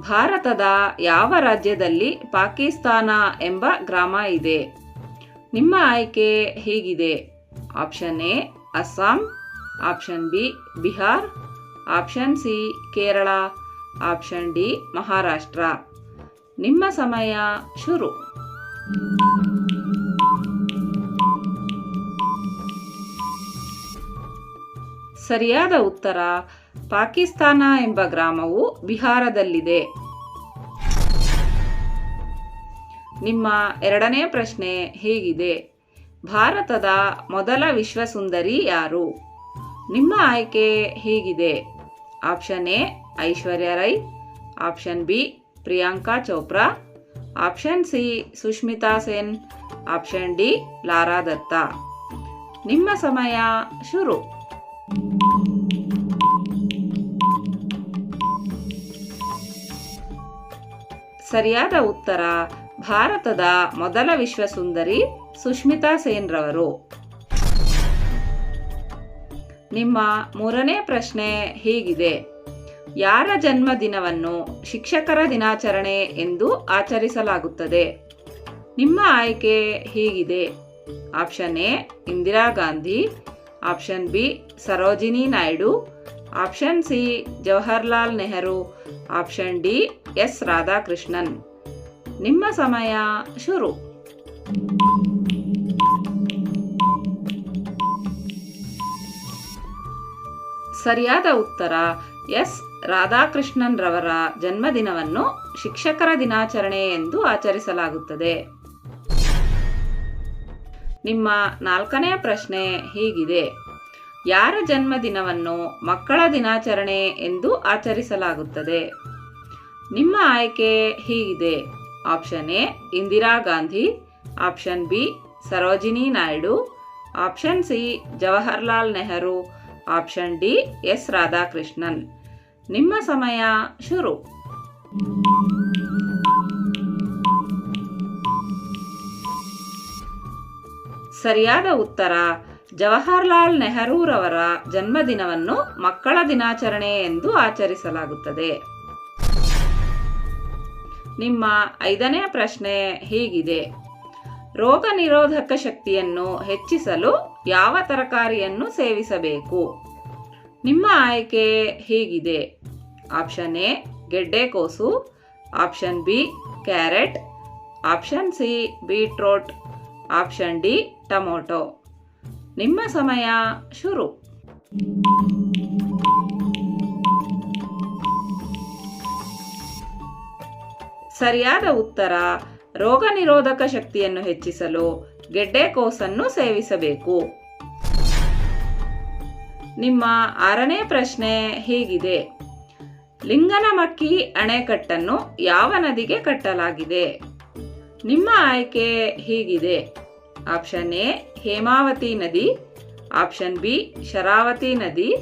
ಭಾರತದ ಯಾವ ರಾಜ್ಯದಲ್ಲಿ ಪಾಕಿಸ್ತಾನ ಎಂಬ ಗ್ರಾಮ ಇದೆ? ನಿಮ್ಮ ಆಯ್ಕೆ ಹೀಗಿದೆ. Option A, Assam. Option B, Bihar. Option C, Kerala. Option D, Maharashtra. ನಿಮ್ಮ ಸಮಯ ಶುರು. ಸರಿಯಾದ ಉತ್ತರ ಪಾಕಿಸ್ತಾನ ಎಂಬ ಗ್ರಾಮವು ಬಿಹಾರದಲ್ಲಿದೆ. ನಿಮ್ಮ ಎರಡನೇ ಪ್ರಶ್ನೆ ಹೇಗಿದೆ. ಭಾರತದ ಮೊದಲ ವಿಶ್ವಸುಂದರಿ ಯಾರು? ನಿಮ್ಮ ಆಯ್ಕೆ ಹೇಗಿದೆ. Option A, Aishwarya Rai. Option B, Priyanka Chopra. Option C, Sushmita Sen. Option D, Lara Dutta. ನಿಮ್ಮ ಸಮಯ ಶುರು. ಸರಿಯಾದ ಉತ್ತರ ಭಾರತದ ಮೊದಲ ವಿಶ್ವಸುಂದರಿ ಸುಷ್ಮಿತಾ ಸೇನ್ರವರು ನಿಮ್ಮ ಮೂರನೇ ಪ್ರಶ್ನೆ ಹೀಗಿದೆ. ಯಾರ ಜನ್ಮದಿನವನ್ನು ಶಿಕ್ಷಕರ ದಿನಾಚರಣೆ ಎಂದು ಆಚರಿಸಲಾಗುತ್ತದೆ? ನಿಮ್ಮ ಆಯ್ಕೆ ಹೀಗಿದೆ. Option A, Indira Gandhi, option B, Sarojini Naidu option C, Jawaharlal Nehru. Option D, S Radhakrishnan. ನಿಮ್ಮ ಸಮಯ ಶುರು. ಸರಿಯಾದ ಉತ್ತರ, ಎಸ್ ರಾಧಾಕೃಷ್ಣನ್ ರವರ ಜನ್ಮದಿನವನ್ನು ಶಿಕ್ಷಕರ ದಿನಾಚರಣೆ ಎಂದು ಆಚರಿಸಲಾಗುತ್ತದೆ. ನಿಮ್ಮ ನಾಲ್ಕನೇ ಪ್ರಶ್ನೆ ಹೀಗಿದೆ. ಯಾರ ಜನ್ಮದಿನವನ್ನು ಮಕ್ಕಳ ದಿನಾಚರಣೆ ಎಂದು ಆಚರಿಸಲಾಗುತ್ತದೆ? ನಿಮ್ಮ ಆಯ್ಕೆ ಹೀಗಿದೆ. Option A, Indira Gandhi. Option B, Sarojini Naidu. Option C, Jawaharlal Nehru. Option D, S Radhakrishnan. ನಿಮ್ಮ ಸಮಯ ಶುರು. ಸರಿಯಾದ ಉತ್ತರ ಜವಾಹರ್ಲಾಲ್ ನೆಹರೂರವರ ಜನ್ಮದಿನವನ್ನು ಮಕ್ಕಳ ದಿನಾಚರಣೆ ಎಂದು ಆಚರಿಸಲಾಗುತ್ತದೆ. ನಿಮ್ಮ ಐದನೇ ಪ್ರಶ್ನೆ ಹೀಗಿದೆ. ರೋಗ ನಿರೋಧಕ ಶಕ್ತಿಯನ್ನು ಹೆಚ್ಚಿಸಲು ಯಾವ ತರಕಾರಿಯನ್ನು ಸೇವಿಸಬೇಕು? ನಿಮ್ಮ ಆಯ್ಕೆ ಹೀಗಿದೆ. Option A, ಗೆಡ್ಡೆಕೋಸು. Option B, carrot. Option C, beetroot. Option D, tomato. ನಿಮ್ಮ ಸಮಯ ಶುರು. ಸರಿಯಾದ ಉತ್ತರ, ರೋಗ ನಿರೋಧಕ ಶಕ್ತಿಯನ್ನು ಹೆಚ್ಚಿಸಲು ಗೆಡ್ಡೆಕೋಸನ್ನು ಸೇವಿಸಬೇಕು. ನಿಮ್ಮ ಆರನೇ ಪ್ರಶ್ನೆ ಹೀಗಿದೆ. ಲಿಂಗನಮಕ್ಕಿ ಅಣೆಕಟ್ಟನ್ನು ಯಾವ ನದಿಗೆ ಕಟ್ಟಲಾಗಿದೆ? ನಿಮ್ಮ ಆಯ್ಕೆ ಹೀಗಿದೆ. ಆಪ್ಷನ್ ಎ, ಹೇಮಾವತಿ ನದಿ. ಆಪ್ಷನ್ ಬಿ, ಶರಾವತಿ ನದಿ.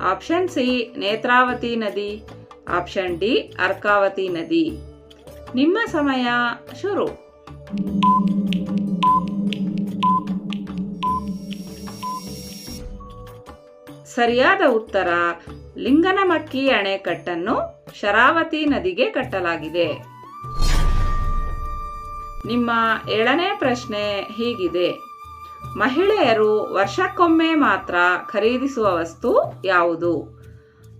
ಆಪ್ಷನ್ ಸಿ, ನೇತ್ರಾವತಿ ನದಿ. ಆಪ್ಷನ್ ಡಿ, ಅರ್ಕಾವತಿ ನದಿ. ನಿಮ್ಮ ಸಮಯ ಶುರು. ಸರಿಯಾದ ಉತ್ತರ, ಲಿಂಗನಮಕ್ಕಿ ಅಣೆಕಟ್ಟನ್ನು ಶರಾವತಿ ನದಿಗೆ ಕಟ್ಟಲಾಗಿದೆ. ನಿಮ್ಮ ಏಳನೇ ಪ್ರಶ್ನೆ ಹೀಗಿದೆ. ಮಹಿಳೆಯರು ವರ್ಷಕ್ಕೊಮ್ಮೆ ಮಾತ್ರ ಖರೀದಿಸುವ ವಸ್ತು ಯಾವುದು?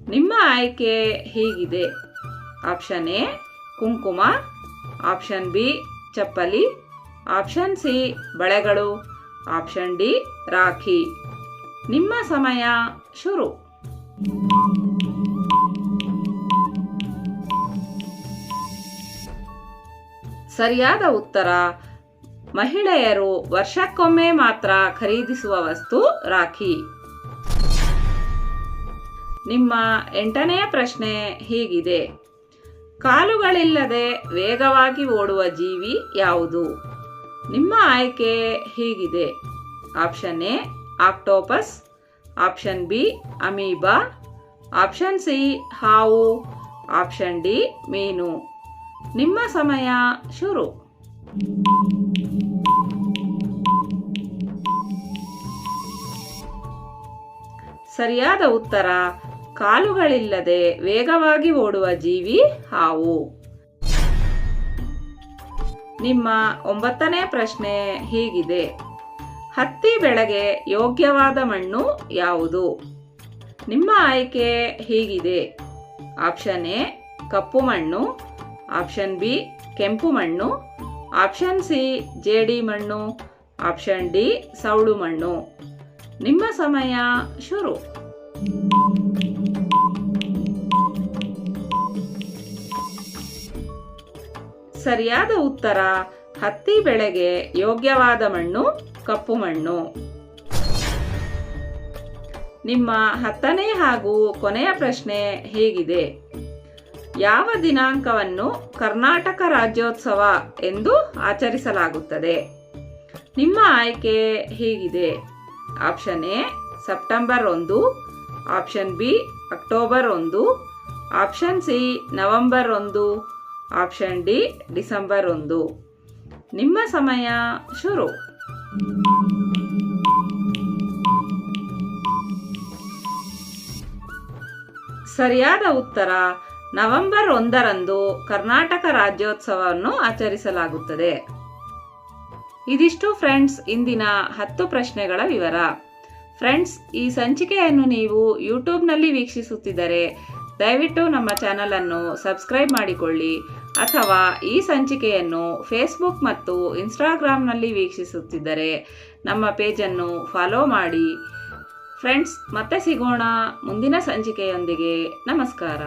ನಿಮ್ಮ ಆಯ್ಕೆ ಹೀಗಿದೆ. ಆಪ್ಷನ್ ಎ, ಕುಂಕುಮ. ಆಪ್ಷನ್ ಬಿ, ಚಪ್ಪಲಿ. ಆಪ್ಷನ್ ಸಿ, ಬಳೆಗಳು. Option D, rakhi. ನಿಮ್ಮ ಸಮಯ ಶುರು. ಸರಿಯಾದ ಉತ್ತರ. ಮಹಿಳೆಯರು ವರ್ಷಕ್ಕೊಮ್ಮೆ ಮಾತ್ರ ಖರೀದಿಸುವ ವಸ್ತು ರಾಖಿ. ನಿಮ್ಮ ಎಂಟನೆಯ ಪ್ರಶ್ನೆ ಹೀಗಿದೆ. ಕಾಲುಗಳಿಲ್ಲದೆ ವೇಗವಾಗಿ ಓಡುವ ಜೀವಿ ಯಾವುದು? ನಿಮ್ಮ ಆಯ್ಕೆ ಹೀಗಿದೆ. Option A, octopus. Option B, amoeba. Option C, ಹಾವು. ಆಪ್ಷನ್ ಡಿ, ಮೀನು. ನಿಮ್ಮ ಸಮಯ ಶುರು. ಸರಿಯಾದ ಉತ್ತರ, ಕಾಲುಗಳಿಲ್ಲದೆ ವೇಗವಾಗಿ ಓಡುವ ಜೀವಿ ಹಾವು. ನಿಮ್ಮ ಒಂಬತ್ತನೇ ಪ್ರಶ್ನೆ ಹೀಗಿದೆ. ಹತ್ತಿ ಬೆಳೆಗೆ ಯೋಗ್ಯವಾದ ಮಣ್ಣು ಯಾವುದು? ನಿಮ್ಮ ಆಯ್ಕೆ ಹೀಗಿದೆ. ಆಪ್ಷನ್ ಎ, ಕಪ್ಪು ಮಣ್ಣು. ಆಪ್ಷನ್ ಬಿ ಕೆಂಪು ಮಣ್ಣು. ಆಪ್ಷನ್ ಸಿ ಜೇಡಿ ಮಣ್ಣು. ಆಪ್ಷನ್ ಡಿ ಸೌಳು ಮಣ್ಣು. ನಿಮ್ಮ ಸಮಯ ಶುರು. ಸರಿಯಾದ ಉತ್ತರ, ಹತ್ತಿ ಬೆಳೆಗೆ ಯೋಗ್ಯವಾದ ಮಣ್ಣು, ಕಪ್ಪು ಮಣ್ಣು. ನಿಮ್ಮ ಹತ್ತನೇ ಹಾಗೂ ಕೊನೆಯ ಪ್ರಶ್ನೆ ಹೀಗಿದೆ. ಯಾವ ದಿನಾಂಕವನ್ನು ಕರ್ನಾಟಕ ರಾಜ್ಯೋತ್ಸವ ಎಂದು ಆಚರಿಸಲಾಗುತ್ತದೆ? ನಿಮ್ಮ ಆಯ್ಕೆ ಹೀಗಿದೆ. ಆಪ್ಷನ್ ಎ, ಸೆಪ್ಟೆಂಬರ್ ಒಂದು. ಆಪ್ಷನ್ ಬಿ, ಅಕ್ಟೋಬರ್ ಒಂದು. ಆಪ್ಷನ್ ಸಿ, ನವೆಂಬರ್ ಒಂದು. ಆಪ್ಷನ್ ಡಿ, ಡಿಸೆಂಬರ್ ಒಂದು. ನಿಮ್ಮ ಸಮಯ ಶುರು. ಸರಿಯಾದ ಉತ್ತರ ನವೆಂಬರ್ ಒಂದರಂದು ಕರ್ನಾಟಕ ರಾಜ್ಯೋತ್ಸವವನ್ನು ಆಚರಿಸಲಾಗುತ್ತದೆ. ಇದಿಷ್ಟು ಫ್ರೆಂಡ್ಸ್, ಇಂದಿನ ಹತ್ತು ಪ್ರಶ್ನೆಗಳ ವಿವರ. ಫ್ರೆಂಡ್ಸ್, ಈ ಸಂಚಿಕೆಯನ್ನು ನೀವು ಯೂಟ್ಯೂಬ್ನಲ್ಲಿ ವೀಕ್ಷಿಸುತ್ತಿದ್ದರೆ ದಯವಿಟ್ಟು ನಮ್ಮ ಚಾನಲನ್ನು ಸಬ್ಸ್ಕ್ರೈಬ್ ಮಾಡಿಕೊಳ್ಳಿ ಅಥವಾ ಈ ಸಂಚಿಕೆಯನ್ನು ಫೇಸ್ಬುಕ್ ಮತ್ತು ಇನ್ಸ್ಟಾಗ್ರಾಮ್ನಲ್ಲಿ ವೀಕ್ಷಿಸುತ್ತಿದ್ದರೆ ನಮ್ಮ ಪೇಜನ್ನು ಫಾಲೋ ಮಾಡಿ. ಫ್ರೆಂಡ್ಸ್, ಮತ್ತೆ ಸಿಗೋಣ ಮುಂದಿನ ಸಂಚಿಕೆಯೊಂದಿಗೆ. ನಮಸ್ಕಾರ.